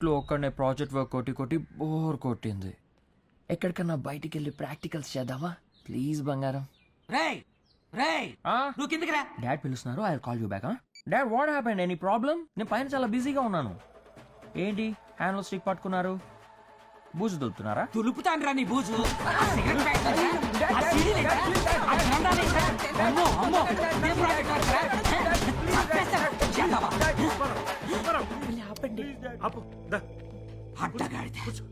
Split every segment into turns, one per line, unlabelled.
ఇంట్లో ఒక్కడనే project work కొట్టి కొట్టి బోర్ కొట్టింది ఎక్కడికన్నా బయటికి వెళ్ళి ప్రాక్టికల్స్ చేద్దామా ప్లీజ్ బంగారం
రేయ్ రేయ్ నువ్వు కిందకి రా
డాడ్ పిలుస్తున్నారు I call you back dad what happened any problem నేను పైన చాలా బిజీగా ఉన్నాను ఏంటి హ్యాండ్లో స్టిక్ పట్టుకున్నారు బూజు దొరుకుతున్నారా
తులుపుతాను రా నీ బూజు ఆ సిగరెట్? ఆ సీడీలు? ఆ? అమ్మో, అమ్మో, ఇదే ప్రాజెక్ట్ వర్క్ రా. చంపేస్తాను. చేద్దామా?
ఆపు దా.
అడ్డగాడిద.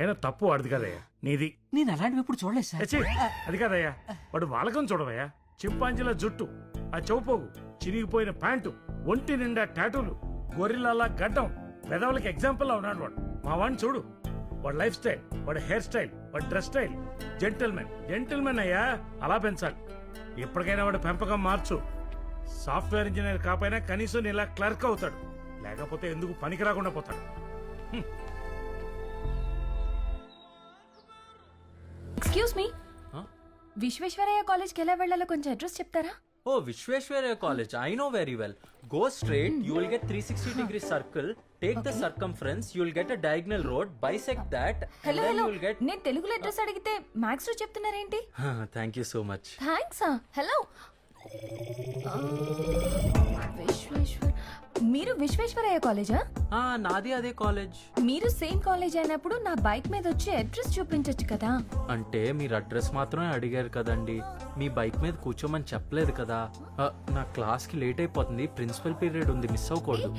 అయినా తప్పు వాడిది కదయ్యా. నీది.
నేను అలాంటివి ఎప్పుడు చూడలేదు సార్.
ఛీ, అది కాదయ్యా. వాడు వాలకం చూడవయ్యా. చింపాంజీల జుట్టు ఆ చౌపోగు చిరిగిపోయిన ప్యాంటు ఒంటి నిండా టాటూలు గొర్రెలలా గడ్డం పెదవులకి ఎగ్జాంపుల్ లా ఉన్నాడు వాడు. మా వాడిని చూడు. వాడి లైఫ్ స్టైల్ వాడి హెయిర్ స్టైల్ వాడి డ్రెస్ స్టైల్. జెంటిల్మెన్ జెంటిల్మెన్ అయ్యా అలా పెంచాలి. ఎప్పటికైనా వాడు పెంపకం మార్చు. సాఫ్ట్వేర్ ఇంజనీర్ కాకపోయినా కనీసం నీలా క్లర్క్ అవుతాడు. లేకపోతే ఎందుకు పనికి రాకుండా పోతాడు?
విశ్వేశ్వరయ్య కాలేజ్కి ఎలా వెళ్ళాలో కొంచెం అడ్రస్ చెప్తారా?
ఓ Visvesvaraya college. I know very well go straight you will get 360 degree circle take the circumference you will get a diagonal road bisect that
hello hello నేను తెలుగులో అడ్రస్ అడిగితే మ్యాక్స్లో చెప్తున్నారేంటి
thank you so much
thanks hello Visvesvara మీరు విశ్వేశ్వరయ్య కాలేజా?
Ah, నాది అదే college.
మీరు same college అయినప్పుడు నా బైక్ మీద వచ్చి అడ్రస్ చూపించొచ్చు కదా.
అంటే మీరు అడ్రస్ మాత్రమే అడిగారు కదండి. మీ బైక్ మీద కూర్చోమని చెప్పలేదు కదా. ఆ, నా క్లాస్కి లేట్ అయిపోతుంది. ప్రిన్సిపల్ పీరియడ్ ఉంది మిస్ అవ్వకూడదు.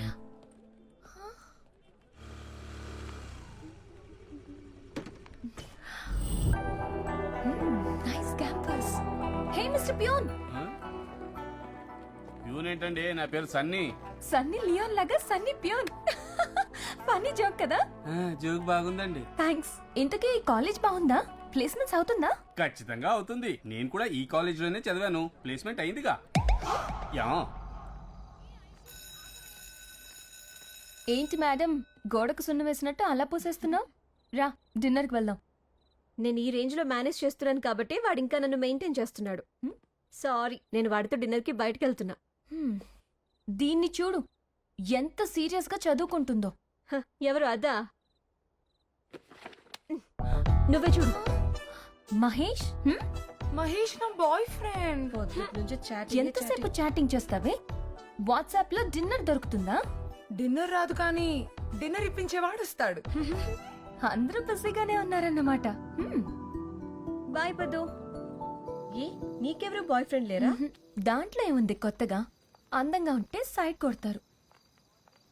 Nice campus hey mister peon
peon ఏంటండి? నా పేరు సన్నీ
సన్నీ లియోన్ లాగా సన్నీ పియోన్. ఫన్నీ జోక్ కదా?
జోక్ బాగుందండి.
థ్యాంక్స్ ఇంతకీ ఈ కాలేజ్ బాగుందా? ప్లేస్మెంట్స్ అవుతుందా?
ఖచ్చితంగా అవుతుంది. నేను కూడా ఈ కాలేజ్లోనే చదివాను. ప్లేస్మెంట్ అయిందిగా. యా.
ఏంటి మేడం? గోడకు సున్నం వేసినట్టు అలా పూసేస్తున్నావు? రా డిన్నర్కి వెళ్దాం.
నేను ఈ రేంజ్లో మేనేజ్ చేస్తున్నాను కాబట్టి వాడు ఇంకా నన్ను మెయింటైన్ చేస్తున్నాడు. సారీ నేను వాడితో డిన్నర్కి బయటకు వెళ్తున్నా.
దీన్ని చూడు. ఎంత సీరియస్గా చదువుకుంటుందో.
హ, ఎవరు అదా? నువ్వే చూడు.
మహేష్? హ్మ్?
మహేష్ నా బాయ్ ఫ్రెండ్.
ఎంతసేపు చాటింగ్ చేస్తావే? వాట్సాప్లో డిన్నర్ దొరుకుతుందా?
డిన్నర్ రాదు కానీ డిన్నర్ ఇప్పించేవాడు వస్తాడు.
అందరూ బిజీగానే ఉన్నారన్నమాట. హ్మ్.
బాయ్ పదు. ఏ నీకెవరు బాయ్ ఫ్రెండ్ లేరా.
దాంట్లో ఏముంది కొత్తగా? అందంగా ఉంటే సైడ్ కొడతారు.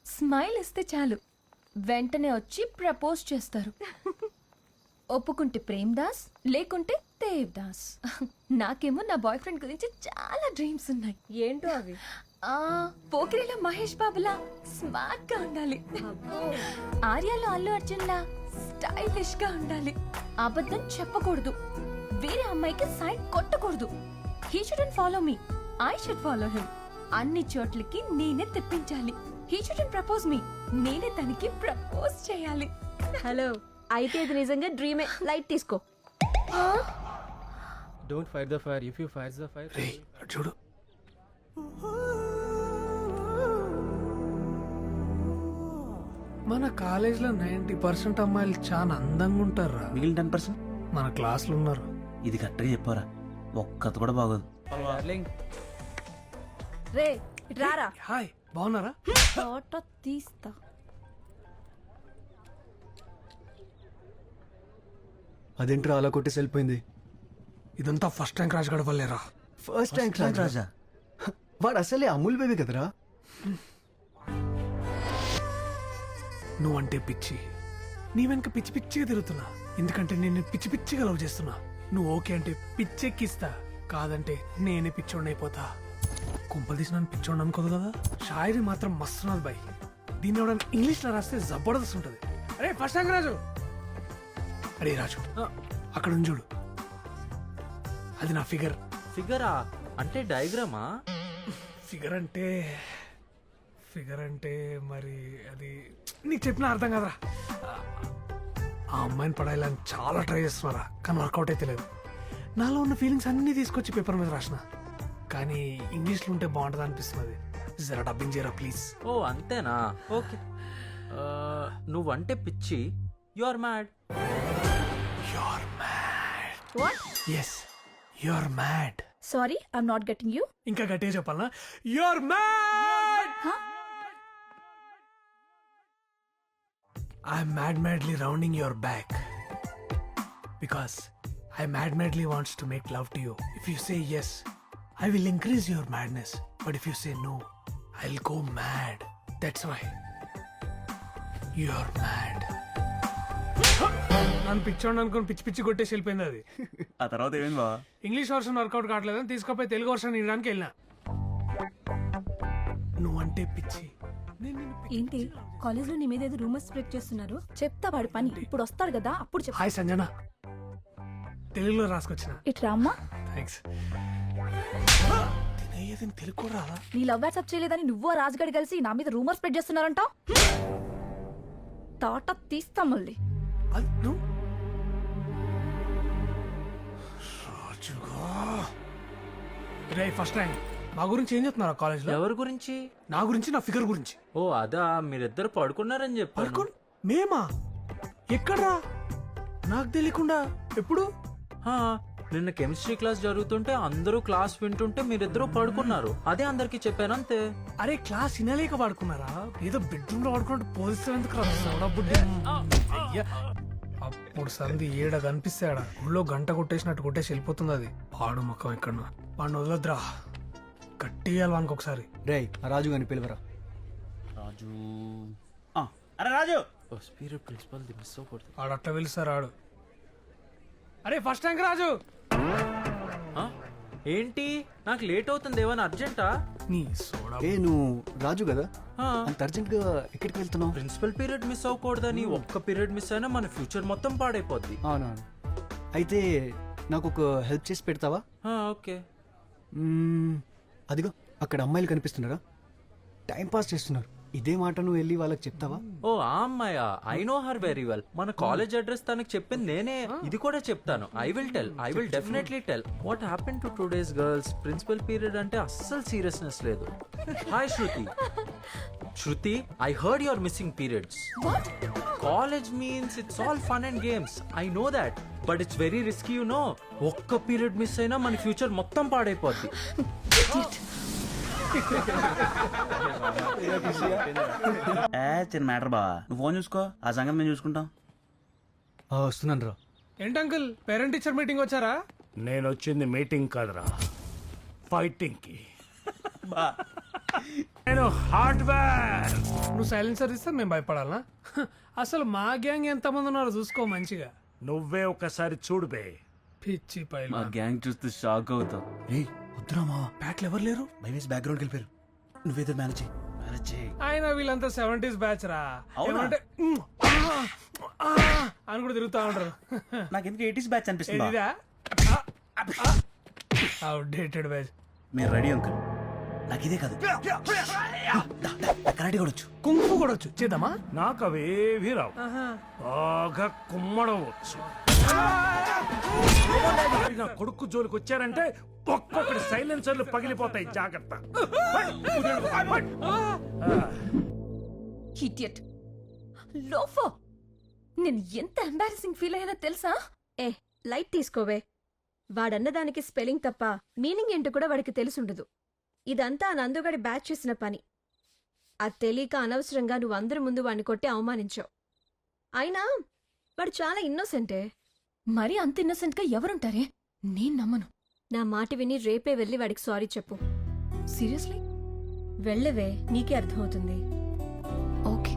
స్మైల్ ఇస్తే చాలు. వెంటనే వచ్చి ప్రపోజ్ చేస్తారు. ఒప్పుకుంటే ప్రేమ్ దాస్ లేకుంటే దేవ్ దాస్ నాకేమో నా బాయ్ ఫ్రెండ్ గురించి చాలా డ్రీమ్స్ ఉన్నాయి.
ఏంటో అవి?
ఆ పోకిరిలో మహేష్ బాబులా స్మార్ట్గా ఉండాలి ఆర్యాలో అల్లు అర్జున్ లా స్టైలిష్గా ఉండాలి. అబద్ధం చెప్పకూడదు. వేరే అమ్మాయికి సైడ్ కొట్టకూడదు. He shouldn't follow me I should follow him అన్ని చోట్లకి నేనే తెప్పించాలి. హీ షుడెంట్ ప్రపోజ్ మీ నేనే తనకి ప్రపోజ్ చేయాలి.
హలో అయితే ఇది నిజంగా డ్రీమే లైట్ తీసుకో.
Don't fire the fire if you fire the fire
చూడు.
మన కాలేజీలో నైన్టీ పర్సెంట్ అమ్మాయిలు చాలా అందంగా ఉంటారు
మిగిలిన టెన్ పర్సెంట్?
మన క్లాస్లో ఉన్నారు.
ఇది కరెక్ట్గా చెప్పారా ఒక్కత కూడా బాగోదు.
రే ఇటు రారా?
హాయ్ బాగున్నారా?
ఫోటో తీస్తా.
అదేంట్రా అలా కొట్టేసి వెళ్ళిపోయింది?
ఇదంతా ఫస్ట్ ర్యాంక్ రాజు గడవలేరా
ఫస్ట్ ర్యాంక్ రాజా? వాడు అసలే అమూల్ బేబీ కదరా?
నువ్వంటే పిచ్చి. నీ వెనక పిచ్చి పిచ్చిగా తిరుగుతున్నా. ఎందుకంటే నేను పిచ్చి పిచ్చిగా లవ్ చేస్తున్నా. నువ్వు ఓకే అంటే పిచ్చెక్కిస్తా. కాదంటే నేనే పిచ్చోడిని అయిపోతా కుంపలు తీసి నన్ను పిచ్చోడిని అనుకోదు కదా? షాయరీ మాత్రం మస్తున్నది బాయ్. దీన్ని ఎవడన్నా ఇంగ్లీష్లో రాస్తే జబర్దస్త్ ఉంటుంది. అరే ఫస్ట్ ర్యాంక్ రాజు. అరే రాజు. అక్కడ ఉంది చూడు. అది నా ఫిగర్.
ఫిగరా? అంటే డయాగ్రామా?
ఫిగర్ అంటే ఫిగర్ అంటే మరి అది నీకు చెప్పిన అర్థం కదరా. ఆ అమ్మాయిని పడాలని చాలా ట్రై చేస్తున్నారా? కానీ వర్కౌట్ అయితే లేదు. నాలో ఉన్న ఫీలింగ్స్ అన్నీ తీసుకొచ్చి పేపర్ మీద రాసిన. కానీ ఇంగ్లీష్లో ఉంటే బాగుంటుంది అనిపిస్తున్నది జరా డబ్బింగ్ చేయరా ప్లీజ్
ఓ అంతేనా? ఓకే. నువ్వంటే పిచ్చి. You are mad
you're mad
what
yes you're mad
sorry I'm not getting you
ఇంకా గట్టిగా చెప్పాలనా? You're mad I mad madly rounding your back because I mad madly wants to make love to you if you say yes I will increase your madness but if you say no I will go mad that's why you're mad నన్ను పిచ్చోండి అనుకుని పిచ్చి పిచ్చి కొట్టేసి వెళ్ళిపోయింది అది.
ఆ తర్వాత ఏమైంది బావా?
ఇంగ్లీష్ వర్షన్ వర్కౌట్ కావట్లేదని తీసుకుపోయి తెలుగు వర్షన్ వెళ్ళినా. నువ్వంటే పిచ్చి. నేను నిన్ను పిచ్చి
ఏంటి? కాలేజ్లో నీ మీద ఏదో రూమర్స్ స్ప్రెడ్ చేస్తున్నారు? చెప్తా వాడి పని. ఇప్పుడు వస్తాడు కదా అప్పుడు చెప్
హాయ్ సంజన. తెలుగులో రాసుకొచ్చిన.
ఇటు రామ్మా.
థ్యాంక్స్ కూడా రాదా
నీ లవ్ వాట్సాప్ చేయలేదని నువ్వు రాజుగాడి కలిసి నా మీద రూమర్ స్ప్రెడ్ చేస్తున్నారంటావు తాట తీస్తా మళ్ళీ.
రాజుగా. రే ఫస్ట్ ర్యాంక్ మా గురించి ఏం చెప్తున్నారు కాలేజ్లో
ఎవరి గురించి?
నా గురించి నా ఫిగర్ గురించి.
ఓ అదా మీరిద్దరు పడుకున్నారని చెప్పాను.
పడుకోండి. మేమా? ఎక్కడ్రా? నాకు తెలియకుండా. ఎప్పుడు?
హా, నిన్న కెమిస్ట్రీ క్లాస్ జరుగుతుంటే అందరూ క్లాస్ వింటుంటే మీరిద్దరూ పడుకున్నారు. అదే అందరికి చెప్పాను అంతే.
అరే క్లాస్ వినలేక వాడుకున్నారా ఏదో బెడ్రూమ్లో వాడుకున్నట్టు పోలిస్తే ఎందుకు రా అయ్యా అప్పుడు సంధి ఏడ కనిపిస్తాడా? ఊళ్ళో గంట కొట్టేసినట్టు కొట్టేసి వెళ్ళిపోతుంది అది. పాడు మొక్కం ఇక్కడ వాడిని వదలద్దురా. కట్టియాలి వానికి ఒకసారి.
రే రాజు గాని పిలువరా?
రాజు. ఆ, అరే రాజు!
ప్రిన్సిపల్ మిస్ అవ్వకూడదు
ఆడు అట్లా పిలుస్తారు ఆడు అరే ఫస్ట్ ర్యాంక్ రాజు.
ఆ? ఏంటి? నాకు లేట్ అవుతుంది ఏమైనా అర్జెంటా
నీ సోడా
ఏ నువ్వు రాజు కదా?
ఆ.
అంత అర్జెంట్గా ఎక్కడికి వెళ్తున్నావు?
ప్రిన్సిపల్ పీరియడ్ మిస్ అవ్వకూడదని ఒక్క పీరియడ్ మిస్ అయినా మన ఫ్యూచర్ మొత్తం పాడైపోద్ది.
అవునా అయితే నాకు ఒక హెల్ప్ చేసి పెడతావా?
ఆ, ఓకే.
అదిగో అక్కడ అమ్మాయిలు కనిపిస్తున్నారా? టైం పాస్ చేస్తున్నారు. ఇదే మాట నువ్వు వెళ్ళి వాళ్ళకి చెప్తావా?
ఓ ఆ అమ్మాయా? I know her very well మన కాలేజ్ అడ్రస్ తనకు చెప్పింది నేనే. ఇది కూడా చెప్తాను. I will tell I will definitely tell what happen to today's girls principal period అంటే అస్సలు సీరియస్నెస్ లేదు. Hi Shruti Shruti I heard your missing periods college means it's all fun and games I know that but it's very risky you know ఒక్క period miss అయినా మన future మొత్తం పాడైపోద్ది.
ఏ చిన్న matter బావా. నువ్వు ఫోన్ చూసుకో ఆ సంగతి మేము చూసుకుంటాం.
వస్తున్నాను రా
ఏంటి అంకుల్ పేరెంట్ టీచర్ మీటింగ్ వచ్చారా?
నేను వచ్చింది మీటింగ్ కాదురా ఫైటింగ్కి నేను హార్డ్వేర్.
నువ్వు సైలెన్సర్ ఇస్తే మేము భయపడాలనా? హ, అసలు మా గ్యాంగ్ ఎంతమంది ఉన్నారో చూసుకో మంచిగా.
నువ్వే ఒకసారి చూడు బే.
పిచ్చి పైన.
మా గ్యాంగ్ చూస్తే షాక్ అవుతావు
రే వద్దురా మా
బ్యాట్లు ఎవరు లేరు?
భయమేసి బ్యాక్గ్రౌండ్కి వెళ్ళిపోయారు. నువ్వేదో మేనేజ్ చేయి.
మేనేజ్ చేయి.
ఆయన వీళ్ళంతా సెవెంటీస్ బ్యాచ్ రా.
అవునా?
ఏమంటే "ఉమ్, ఆ, ఆ" అని కూడా తిరుగుతా ఉంటారు.
నాకు ఎందుకు ఎయిటీస్ బ్యాచ్ అనిపిస్తుంది.
ఇదిదా అవుడేటెడ్ బ్యాచ్
మీరు రెడీ అంకుల్ నాకు ఇదే కాదు. కరాటే కూడా వచ్చు
కుంకు కూడా వచ్చు చేద్దామా?
నాకు అవేవి రావు. బాగా కుమ్మడం వచ్చు. నా కొడుకు జోలికి వచ్చారంటే ఒక్కొక్కటి సైలెన్సర్లు పగిలిపోతాయి. జాగ్రత్త.
ఇడియట్ లోఫో. నేను ఎంత ఎంబారసింగ్ ఫీల్ అయ్యానో తెలుసా?
ఏ లైట్ తీసుకోవే. వాడన్నదానికి స్పెల్లింగ్ తప్ప మీనింగ్ ఏంటో కూడా వాడికి తెలిసుండదు. ఇదంతా నందుగడి బ్యాచ్ చేసిన పని. అది తెలియక అనవసరంగా నువ్వు అందరి ముందు వాడిని కొట్టి అవమానించావు. అయినా వాడు చాలా ఇన్నోసెంటే
మరీ అంత ఇన్నసెంట్గా ఎవరుంటారే? నేను నమ్మను.
నా మాట విని రేపే వెళ్ళి వాడికి సారీ చెప్పు.
సీరియస్లీ
వెళ్ళవే నీకే అర్థమవుతుంది. ఓకే